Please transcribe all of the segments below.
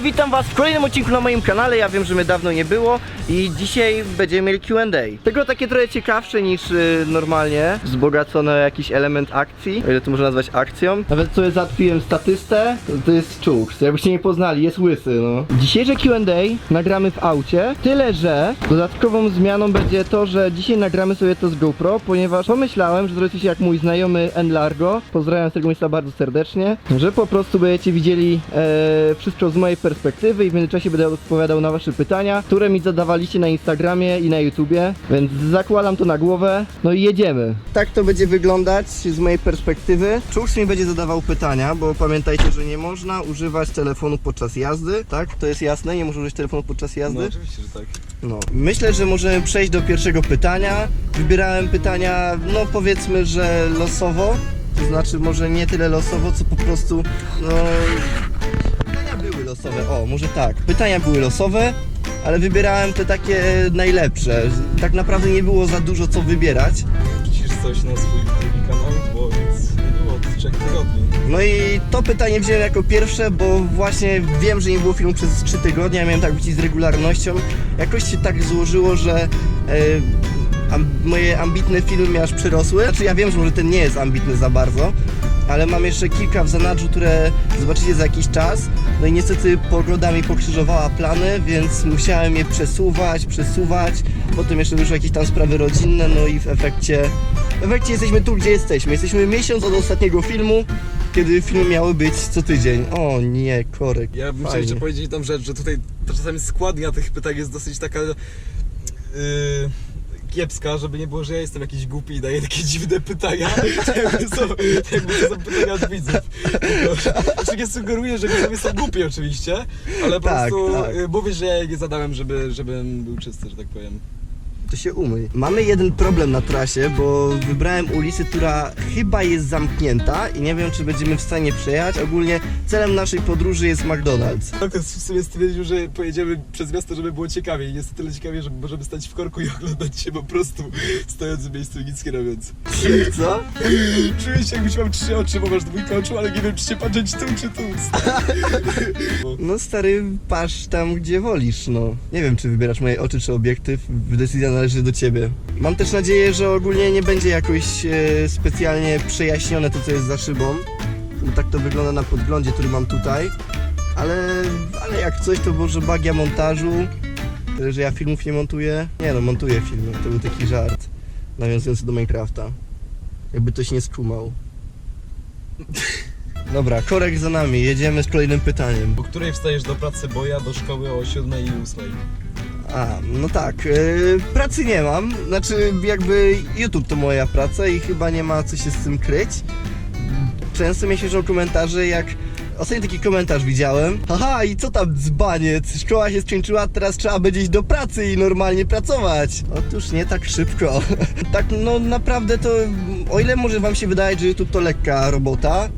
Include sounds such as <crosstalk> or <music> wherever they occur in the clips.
Witam was w kolejnym odcinku na moim kanale. Ja wiem, że mnie dawno nie było i dzisiaj będziemy mieli Q&A. Tego takie trochę ciekawsze niż y, normalnie, wzbogacone jakiś element akcji, o ile to można nazwać akcją. Nawet sobie zatwiłem statystę, to, jest czuks. Jakbyście nie poznali, jest łysy, no. Dzisiejsze Q&A nagramy w aucie, tyle że dodatkową zmianą będzie to, że dzisiaj nagramy sobie to z GoPro, ponieważ pomyślałem, że zrobicie się jak mój znajomy Enlargo, pozdrawiam z tego miejsca bardzo serdecznie, że po prostu będziecie widzieli e, wszystko z mojej perspektywy i w międzyczasie będę odpowiadał na wasze pytania, które mi zadawaliście na Instagramie i na YouTubie, więc zakładam to na głowę, no i jedziemy. Tak to będzie wyglądać z mojej perspektywy. Czusz mi będzie zadawał pytania, bo pamiętajcie, że nie można używać telefonu podczas jazdy, tak? To jest jasne, nie można używać telefonu podczas jazdy? No oczywiście, że tak. No, myślę, że możemy przejść do pierwszego pytania. Wybierałem pytania, no powiedzmy, że losowo. To znaczy, może nie tyle losowo, co po prostu, no. Losowe, o, może tak. Pytania były losowe, ale wybierałem te takie najlepsze. Tak naprawdę nie było za dużo co wybierać. Wrzucisz coś na swój drugi kanał, bo nic nie było od trzech tygodni. No i to pytanie wziąłem jako pierwsze, bo właśnie wiem, że nie było filmu przez 3 tygodnie, ja miałem tak być z regularnością. Jakoś się tak złożyło, że e, am, moje ambitne filmy aż przyrosły. Znaczy ja wiem, że może ten nie jest ambitny za bardzo, ale mam jeszcze kilka w zanadrzu, które zobaczycie za jakiś czas. No i niestety pogoda mi pokrzyżowała plany, więc musiałem je przesuwać, przesuwać. Potem jeszcze wyszły jakieś tam sprawy rodzinne, no i w efekcie, w efekcie jesteśmy tu, gdzie jesteśmy. Jesteśmy miesiąc od ostatniego filmu, kiedy filmy miały być co tydzień. O nie, korek. Ja bym chciał jeszcze powiedzieć tam rzecz, że tutaj czasami składnia tych pytań jest dosyć taka yy, kiepska, żeby nie było, że ja jestem jakiś głupi i daję takie <laughs> dziwne pytania. jakby, są, jakby to są pytania od widzów. Znaczy nie sugeruję, że widzowie są głupi oczywiście, ale po Tak, prostu tak. yy, mówię, że ja je zadałem, żeby, żebym był czysty, że tak powiem. To się umyj. Mamy jeden problem na trasie, bo wybrałem ulicę, która chyba jest zamknięta i nie wiem, czy będziemy w stanie przejechać. Ogólnie celem naszej podróży jest McDonald's. Tak, w sumie stwierdził, że pojedziemy przez miasto, żeby było ciekawiej. Jest to tyle ciekawie, że możemy stać w korku i <laughs> oglądać się po prostu stojąc w miejscu i nic nie robiąc. Co? <laughs> Czuję się jakbyś miał trzy oczy, bo masz dwójkę oczu, ale nie wiem czy się patrzeć tu czy tu. <laughs> No stary, patrz tam, gdzie wolisz, no. Nie wiem, czy wybierasz moje oczy, czy obiektyw. Decyzja należy do ciebie. Mam też nadzieję, że ogólnie nie będzie jakoś e, specjalnie przejaśnione to, co jest za szybą. Tak to wygląda na podglądzie, który mam tutaj. Ale, ale jak coś, to może bagia montażu. Że ja filmów nie montuję. Nie no, montuję filmy. To był taki żart. Nawiązujący do Minecrafta. Jakby ktoś nie skumał. <laughs> Dobra, korek za nami. Jedziemy z kolejnym pytaniem. Po której wstajesz do pracy, bo ja do szkoły o 7 i 8. A, no tak, yy, pracy nie mam, znaczy jakby YouTube to moja praca i chyba nie ma co się z tym kryć. Często śmieszą komentarze jak... Ostatnio taki komentarz widziałem. Haha, i co tam dzbaniec? Szkoła się skończyła, teraz trzeba będzie iść do pracy i normalnie pracować. Otóż nie tak szybko. <laughs> tak, no naprawdę to... O ile może wam się wydaje, że YouTube to lekka robota,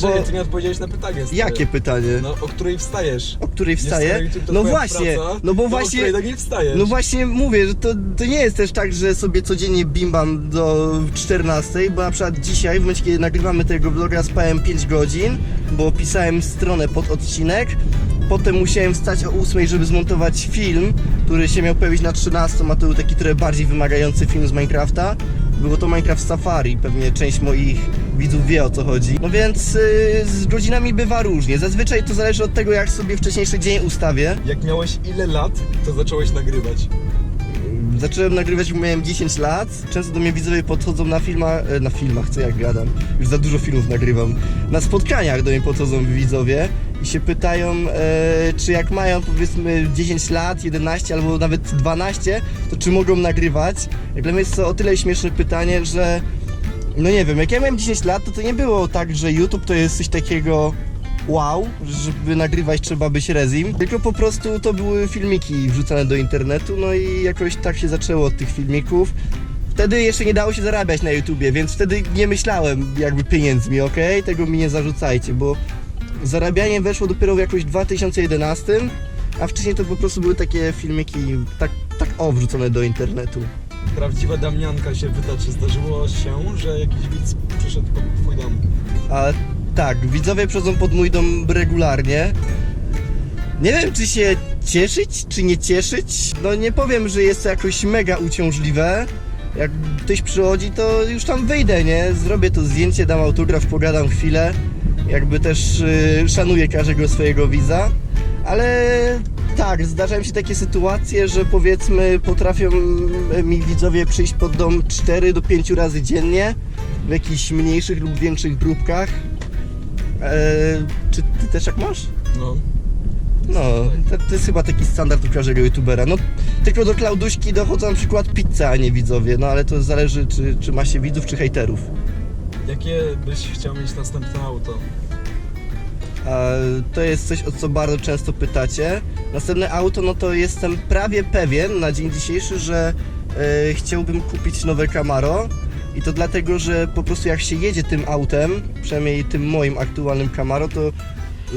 Bo- ty nie odpowiedziałeś na pytanie. stary. jakie pytanie? No, o której wstajesz? O której wstaję? to No właśnie, praca, no bo to O właśnie... tak nie wstajesz? No właśnie mówię, że to, to nie jest też tak, że sobie codziennie bimbam do 14, bo na przykład dzisiaj, w momencie kiedy nagrywamy tego vloga, spałem 5 godzin, bo pisałem stronę pod odcinek. Potem musiałem wstać o 8, żeby zmontować film, który się miał pojawić na 13, a to był taki trochę bardziej wymagający film z Minecrafta. Było to Minecraft Safari, pewnie część moich widzów wie o co chodzi. No więc yy, z godzinami bywa różnie. Zazwyczaj to zależy od tego, jak sobie wcześniejszy dzień ustawię. Jak miałeś ile lat, to zacząłeś nagrywać? Zacząłem nagrywać, jak miałem 10 lat. Często do mnie widzowie podchodzą na filmach, e, na filmach, co jak gadam. Już za dużo filmów nagrywam. Na spotkaniach do mnie podchodzą widzowie i się pytają, e, czy jak mają powiedzmy 10 lat, 11 albo nawet 12, to czy mogą nagrywać. Jak dla mnie jest to o tyle śmieszne pytanie, że no nie wiem, jak ja miałem 10 lat, to to nie było tak, że YouTube to jest coś takiego wow, żeby nagrywać trzeba być rezim, tylko po prostu to były filmiki wrzucane do internetu, no i jakoś tak się zaczęło od tych filmików. Wtedy jeszcze nie dało się zarabiać na YouTubie, więc wtedy nie myślałem jakby pieniędzmi, ok? Tego mi nie zarzucajcie, bo zarabianie weszło dopiero w jakoś 2011, a wcześniej to po prostu były takie filmiki tak, tak o wrzucone do internetu. Prawdziwa Damianka się pyta, czy zdarzyło się, że jakiś widz przyszedł pod twój dom? A tak, widzowie przychodzą pod mój dom regularnie. Nie wiem, czy się cieszyć, czy nie cieszyć. No nie powiem, że jest to jakoś mega uciążliwe. Jak ktoś przychodzi, to już tam wyjdę, nie? Zrobię to zdjęcie, dam autograf, pogadam chwilę. Jakby też y, szanuję każdego swojego widza. Ale tak, zdarzają się takie sytuacje, że powiedzmy potrafią mi widzowie przyjść pod dom 4 do 5 razy dziennie w jakichś mniejszych lub większych grupkach. Eee, czy ty też tak masz? No. No, to, to jest chyba taki standard u każdego youtubera. No, tylko do Klauduśki dochodzą na przykład pizza, a nie widzowie. No ale to zależy, czy, czy ma się widzów, czy hejterów. Jakie byś chciał mieć następne auto? To jest coś, o co bardzo często pytacie. Następne auto, no to jestem prawie pewien na dzień dzisiejszy, że e, chciałbym kupić nowe Camaro. I to dlatego, że po prostu jak się jedzie tym autem, przynajmniej tym moim aktualnym Camaro, to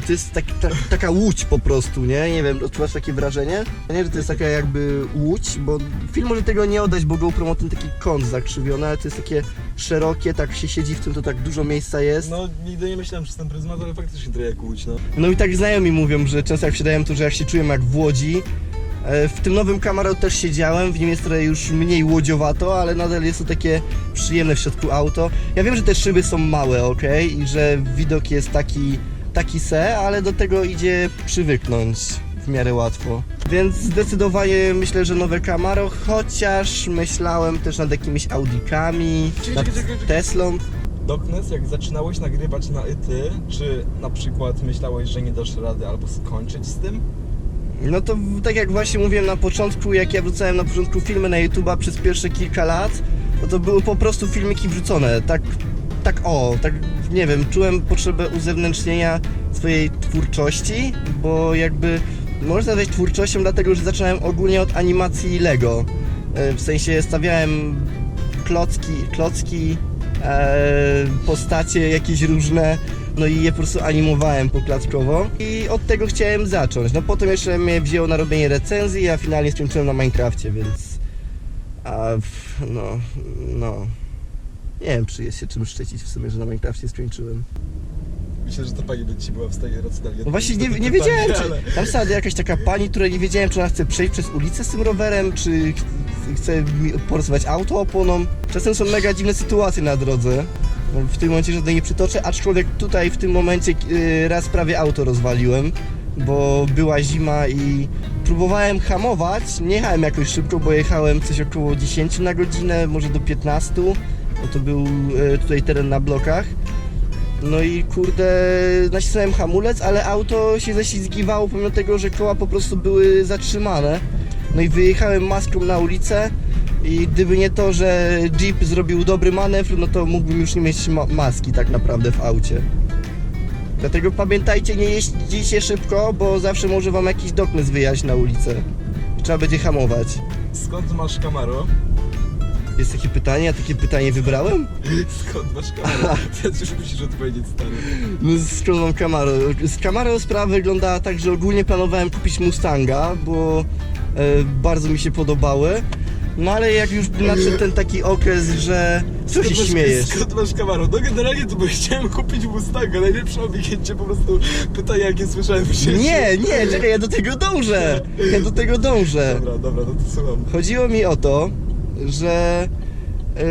to jest tak, ta, taka łódź po prostu, nie? Nie wiem, odczuwasz takie wrażenie? Nie, że to jest taka jakby łódź, bo film może tego nie oddać, bo GoPro ma ten taki kąt zakrzywiony, ale to jest takie szerokie, tak się siedzi w tym, to tak dużo miejsca jest. No, nigdy nie myślałem przez ten pryzmat, ale faktycznie trochę jak łódź, no. No i tak znajomi mówią, że często jak wsiadają, to że jak się czułem jak w Łodzi. E, W tym nowym Camaro też siedziałem, w nim jest trochę już mniej łodziowato, ale nadal jest to takie przyjemne w środku auto. Ja wiem, że te szyby są małe, ok, i że widok jest taki, taki se, ale do tego idzie przywyknąć w miarę łatwo. Więc zdecydowanie myślę, że nowe Camaro, chociaż myślałem też nad jakimiś Audikami, Czekaj, nad czekaj, czekaj. Teslą. Doknes, jak zaczynałeś nagrywać na Ity, czy na przykład myślałeś, że nie dasz rady albo skończyć z tym? No to tak jak właśnie mówiłem na początku, jak ja wrzucałem na początku filmy na YouTube'a przez pierwsze kilka lat, no to były po prostu filmiki wrzucone, tak, tak o, tak nie wiem, czułem potrzebę uzewnętrznienia swojej twórczości, bo jakby można nazwać twórczością dlatego, że zacząłem ogólnie od animacji Lego. E, W sensie stawiałem klocki, klocki, e, postacie jakieś różne, no i je po prostu animowałem poklatkowo i od tego chciałem zacząć. No potem jeszcze mnie wzięło na robienie recenzji, a finalnie skończyłem na Minecrafcie, więc... A, no, no... Nie wiem, czy jest się czym szczycić w sumie, że na Minecrafcie skończyłem. Myślę, że ta pani by ci była w stanie racjonalnie No właśnie nie, nie wiedziałem, czy... Tam stała jakaś taka pani, która nie wiedziałem, czy ona chce przejść przez ulicę z tym rowerem, czy ch- chce mi porozwać auto oponą. Czasem są mega dziwne sytuacje na drodze. No, W tym momencie żadnej nie przytoczę, aczkolwiek tutaj w tym momencie yy, raz prawie auto rozwaliłem, bo była zima i próbowałem hamować. Nie jechałem jakoś szybko, bo jechałem coś około 10 na godzinę, może do 15, bo to był yy, tutaj teren na blokach. No i kurde, nacisnąłem hamulec, ale auto się ześlizgiwało pomimo tego, że koła po prostu były zatrzymane. No i wyjechałem maską na ulicę i gdyby nie to, że Jeep zrobił dobry manewr, no to mógłbym już nie mieć ma maski tak naprawdę w aucie. Dlatego pamiętajcie, nie jeździcie szybko, bo zawsze może wam jakiś doknes wyjechać na ulicę. Trzeba będzie hamować. Skąd masz Camaro? Jest takie pytanie, a takie pytanie wybrałem? <laughs> Skąd masz Camaro? Teraz już musisz odpowiedzieć, stary. No z którą mam Camaro. Z Camaro sprawa wyglądała tak, że ogólnie planowałem kupić Mustanga, bo e, bardzo mi się podobały. No ale jak już nadszedł ten taki okres, że... Co się masz- śmiejesz? Skąd masz Camaro? No generalnie to bo chciałem kupić Mustanga, najlepsze obiegnięcie po prostu pytania jakie słyszałem w życiu. Nie, nie, czekaj, ja do tego dążę. Ja do tego dążę. Dobra, dobra, no to słucham. Chodziło mi o to, że yy,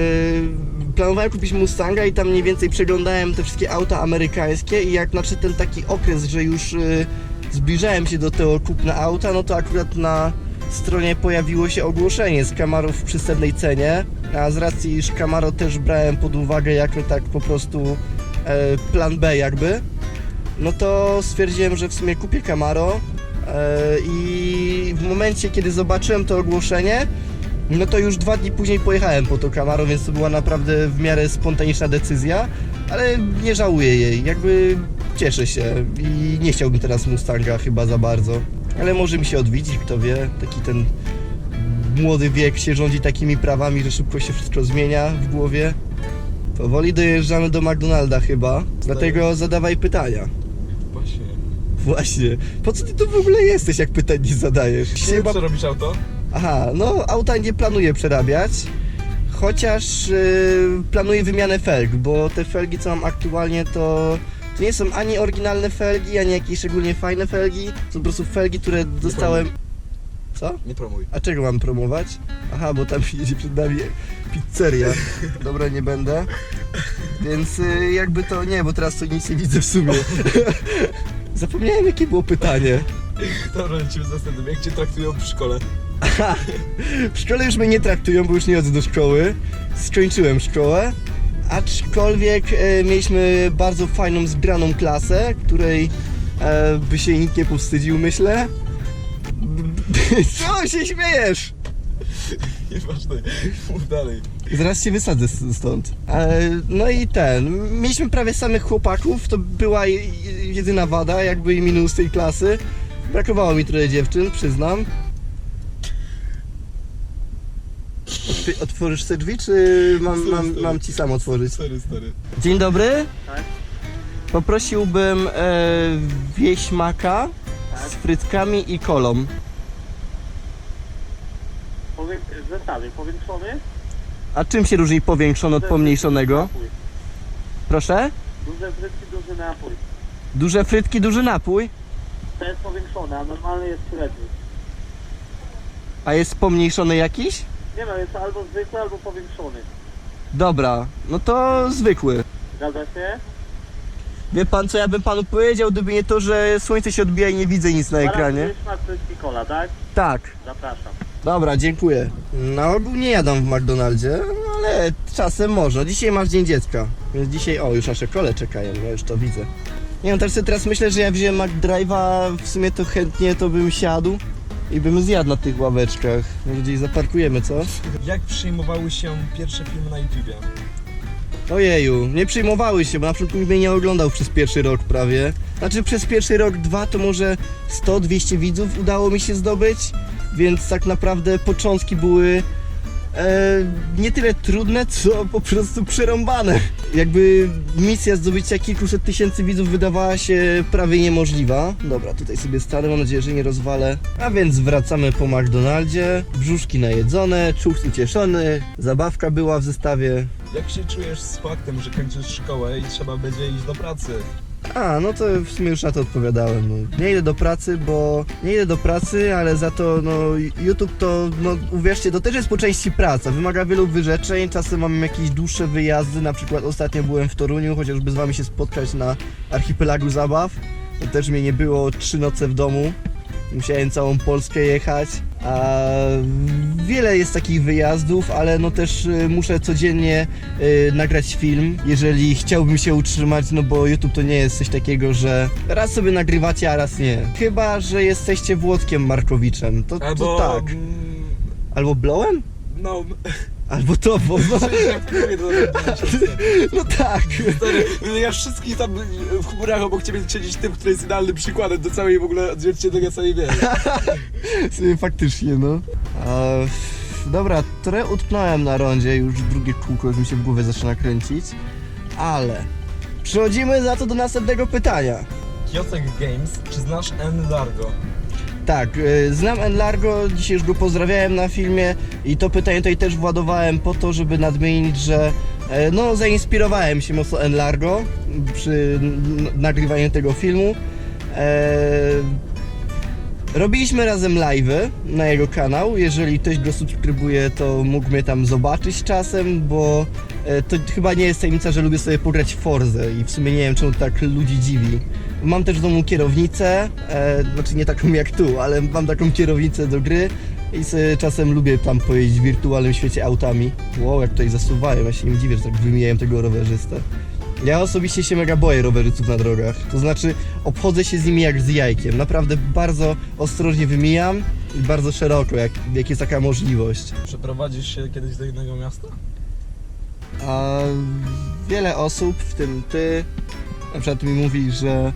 planowałem kupić Mustanga i tam mniej więcej przeglądałem te wszystkie auta amerykańskie i jak nadszedł ten taki okres, że już yy, zbliżałem się do tego kupna auta, no to akurat na stronie pojawiło się ogłoszenie z Camaro w przystępnej cenie, a z racji, iż Camaro też brałem pod uwagę jako tak po prostu e, plan B jakby, no to stwierdziłem, że w sumie kupię Camaro e, i w momencie, kiedy zobaczyłem to ogłoszenie, no to już dwa dni później pojechałem po to Camaro, więc to była naprawdę w miarę spontaniczna decyzja, ale nie żałuję jej, jakby cieszę się i nie chciałbym teraz Mustanga chyba za bardzo, ale może mi się odwiedzić, kto wie, taki ten młody wiek się rządzi takimi prawami, że szybko się wszystko zmienia w głowie. Powoli dojeżdżamy do McDonalda chyba, dlatego zadawaj pytania. Właśnie. Właśnie. Po co ty tu w ogóle jesteś, jak pytań nie zadajesz? Dzisiaj Chyba... przerobisz auto? Aha, no auta nie planuję przerabiać. Chociaż yy, planuję wymianę felg, bo te felgi co mam aktualnie to To nie są ani oryginalne felgi, ani jakieś szczególnie fajne felgi. To po prostu felgi, które dostałem... Co? Nie promuj. A czego mam promować? Aha, bo tam jedzie przed nami pizzeria. Dobra, nie będę. Więc y, jakby to nie, bo teraz to nic nie widzę w sumie. <laughs> Zapomniałem jakie było pytanie. Dobra, lecimy z następnym. Jak cię traktują w szkole? W szkole już mnie nie traktują, bo już nie chodzę do szkoły. Skończyłem szkołę. Aczkolwiek e, mieliśmy bardzo fajną, zgraną klasę, której e, by się nikt nie powstydził, myślę. <laughs> Co się śmiejesz? Nieważne. Mów dalej. Zaraz się wysadzę s- stąd. E, no i ten. Mieliśmy prawie samych chłopaków. To była je- jedyna wada, jakby i minus tej klasy. Brakowało mi trochę dziewczyn, przyznam. Ty otworzysz te drzwi, czy mam, mam, mam ci sam otworzyć? Stary, stary. Dzień dobry. Tak. Poprosiłbym e, wieśmaka z frytkami i kolą. Powie... Zestawy powiększony? A czym się różni powiększony od pomniejszonego? Napój. Proszę? Duże frytki, duży napój. Duże frytki, duży napój. To jest powiększone, a normalny jest średni. A jest pomniejszony jakiś? Nie wiem, jest albo zwykły, albo powiększony. Dobra, no to zwykły. Zgadza się? Wie pan co ja bym panu powiedział, gdyby nie to, że słońce się odbija i nie widzę nic na ekranie? Zaraz frytki kola, tak? Tak. Zapraszam. Dobra, dziękuję. Na ogół nie jadam w McDonaldzie, no ale czasem można. Dzisiaj masz dzień dziecka, więc dzisiaj, o, już nasze kole czekają, ja już to widzę. Nie wiem, też sobie teraz myślę, że ja wziąłem McDrive'a, w sumie to chętnie to bym siadł i bym zjadł na tych ławeczkach. Może gdzieś zaparkujemy, co? Jak przyjmowały się pierwsze filmy na YouTubie? Ojeju, nie przyjmowały się, bo na przykład mnie nie oglądał przez pierwszy rok prawie. Znaczy przez pierwszy rok, dwa to może 100-200 widzów udało mi się zdobyć, więc tak naprawdę początki były e, nie tyle trudne, co po prostu przerąbane. Jakby misja zdobycia kilkuset tysięcy widzów wydawała się prawie niemożliwa. Dobra, tutaj sobie stanę, mam nadzieję, że nie rozwalę. A więc wracamy po McDonaldzie, brzuszki najedzone, czuch ucieszony, zabawka była w zestawie. Jak się czujesz z faktem, że kończysz szkołę i trzeba będzie iść do pracy? A, no to w sumie już na to odpowiadałem. No. Nie idę do pracy, bo nie idę do pracy, ale za to no YouTube to, no uwierzcie, to też jest po części praca. Wymaga wielu wyrzeczeń, czasem mam jakieś dłuższe wyjazdy, na przykład ostatnio byłem w Toruniu, chociażby z wami się spotkać na archipelagu zabaw. To też mnie nie było trzy noce w domu. Musiałem całą Polskę jechać. A wiele jest takich wyjazdów, ale no też y, muszę codziennie y, nagrać film, jeżeli chciałbym się utrzymać, no bo YouTube to nie jest coś takiego, że raz sobie nagrywacie, a raz nie. Chyba, że jesteście Włodkiem Markowiczem, to, Albo... to tak. Albo Blowem? No, <laughs> Albo no, jak mówię, to no tak. Stary, ja wszystkich tam w humorach obok ciebie siedzieć tym, który jest idealnym przykładem do całej w ogóle odzwierciedlenia całej wieży. W sumie faktycznie, no. A, dobra, trochę utknąłem na rondzie, już drugie kółko już mi się w głowie zaczyna kręcić, ale przechodzimy za to do następnego pytania. Kiosek Games, czy znasz N Largo? Tak, y, znam Enlargo, dzisiaj już go pozdrawiałem na filmie i to pytanie tutaj też władowałem po to, żeby nadmienić, że e, no zainspirowałem się mocno Enlargo przy nagrywaniu tego filmu. E, Robiliśmy razem live'y na jego kanał. Jeżeli ktoś go subskrybuje, to mógł mnie tam zobaczyć czasem, bo e, to chyba nie jest tajemnica, że lubię sobie pograć w Forzę i w sumie nie wiem, czemu tak ludzi dziwi. Mam też w domu kierownicę, e, znaczy nie taką jak tu, ale mam taką kierownicę do gry i sobie czasem lubię tam pojeździć w wirtualnym świecie autami. Wow, jak tutaj zasuwają, ja się nie dziwię, że tak wymijają tego rowerzystę. Ja osobiście się mega boję rowerzyców na drogach. To znaczy, obchodzę się z nimi jak z jajkiem. Naprawdę bardzo ostrożnie wymijam i bardzo szeroko, jak, jak jest taka możliwość. Przeprowadzisz się kiedyś do innego miasta? A wiele osób, w tym ty, na przykład mi mówi, że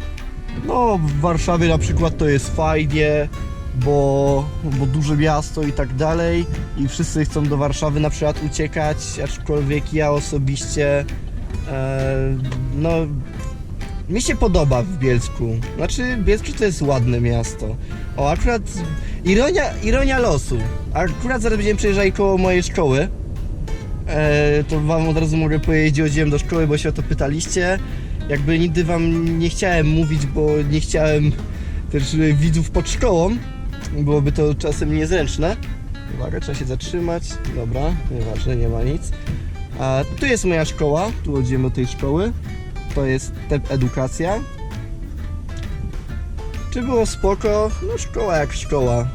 no w Warszawie na przykład to jest fajnie, bo, bo duże miasto i tak dalej i wszyscy chcą do Warszawy na przykład uciekać, aczkolwiek ja osobiście e, no mi się podoba w Bielsku. Znaczy Bielsku to jest ładne miasto. O akurat ironia, ironia losu. Akurat zaraz będziemy przejeżdżali koło mojej szkoły. E, to wam od razu mogę powiedzieć, gdzie chodziłem do szkoły, bo się o to pytaliście. Jakby nigdy wam nie chciałem mówić, bo nie chciałem też y, widzów pod szkołą. Byłoby to czasem niezręczne. Uwaga, trzeba się zatrzymać. Dobra, nieważne, nie ma nic. A tu jest moja szkoła, tu chodzimy do tej szkoły. To jest TEP Edukacja. Czy było spoko? No szkoła jak szkoła.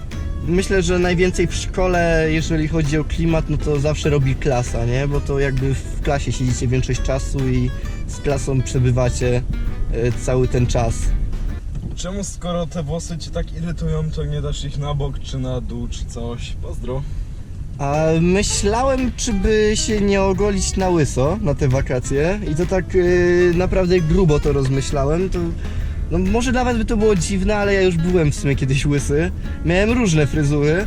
Myślę, że najwięcej w szkole, jeżeli chodzi o klimat, no to zawsze robi klasa, nie? Bo to jakby w klasie siedzicie większość czasu i z klasą przebywacie e, cały ten czas. Czemu skoro te włosy cię tak irytują, to nie dasz ich na bok, czy na dół, czy coś? Pozdro. A myślałem, czy by się nie ogolić na łyso na te wakacje i to tak e, naprawdę grubo to rozmyślałem. To, no może nawet by to było dziwne, ale ja już byłem w sumie kiedyś łysy. Miałem różne fryzury.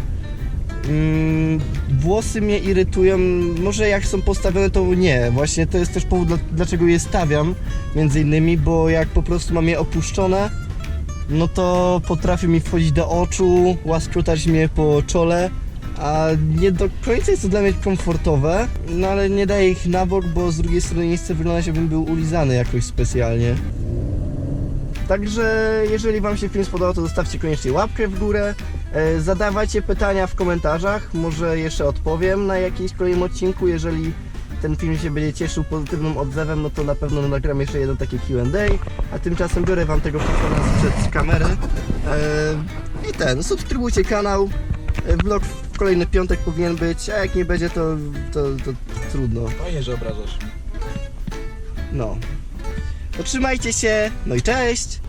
Mm, włosy mnie irytują, może jak są postawione to nie. Właśnie to jest też powód, dla- dlaczego je stawiam, między innymi, bo jak po prostu mam je opuszczone, no to potrafi mi wchodzić do oczu, łaskotać mnie po czole, a nie do końca jest to dla mnie komfortowe, no ale nie daję ich na bok, bo z drugiej strony nie chcę wyglądać jakbym był ulizany jakoś specjalnie. Także jeżeli Wam się film spodobał, to zostawcie koniecznie łapkę w górę. E, Zadawajcie pytania w komentarzach, może jeszcze odpowiem na jakimś kolejnym odcinku. Jeżeli ten film się będzie cieszył pozytywnym odzewem, no to na pewno nagram jeszcze jeden taki Q&A. A tymczasem biorę Wam tego fotona przed kamery. E, I ten, subskrybujcie kanał. E, Vlog w kolejny piątek powinien być, a jak nie będzie, to, to, to trudno. Fajnie, że obrażasz. No. To trzymajcie się, no i cześć!